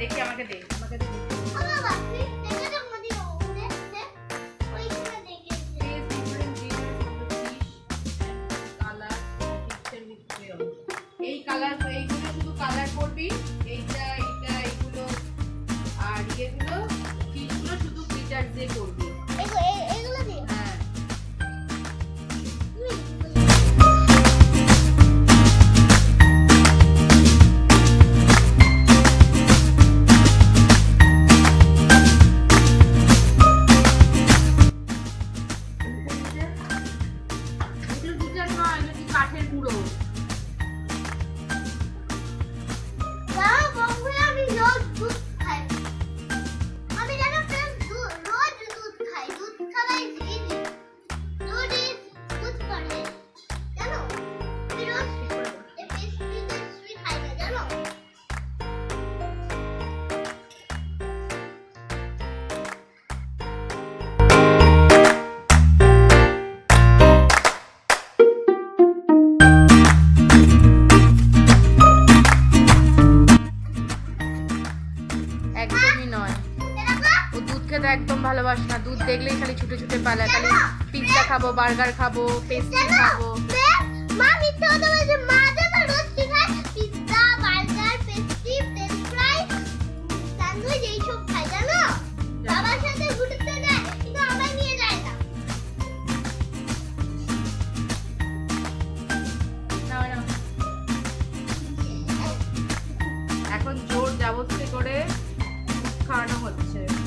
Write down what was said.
দেখি, আমাকে দে আমাকে দে। এই কালার এইগুলো শুধু কালার করবি, এইটা এইটা, এইগুলো, আর ইয়েগুলো ফিশগুলো শুধু ফিটার দিয়ে করবি। কাঠের গুঁড়ো। বন্ধুরা, আমি রোজ দুধ একদমই নয়। ও দুধ খেতে একদম ভালোবাসে না। দুধ দেখলেই খালি ছুটে ছুটে পালা খালি পিৎজা খাব বার্গার খাব পেস্ট্রি খাব। খায় বার্গার ফ্রাই খায় জানো বাবার সাথে ঘুরতে যায় কিন্তু আমায় নিয়ে যায় না এখন জোর যাবতীয় করে খাওয়ানো হচ্ছে।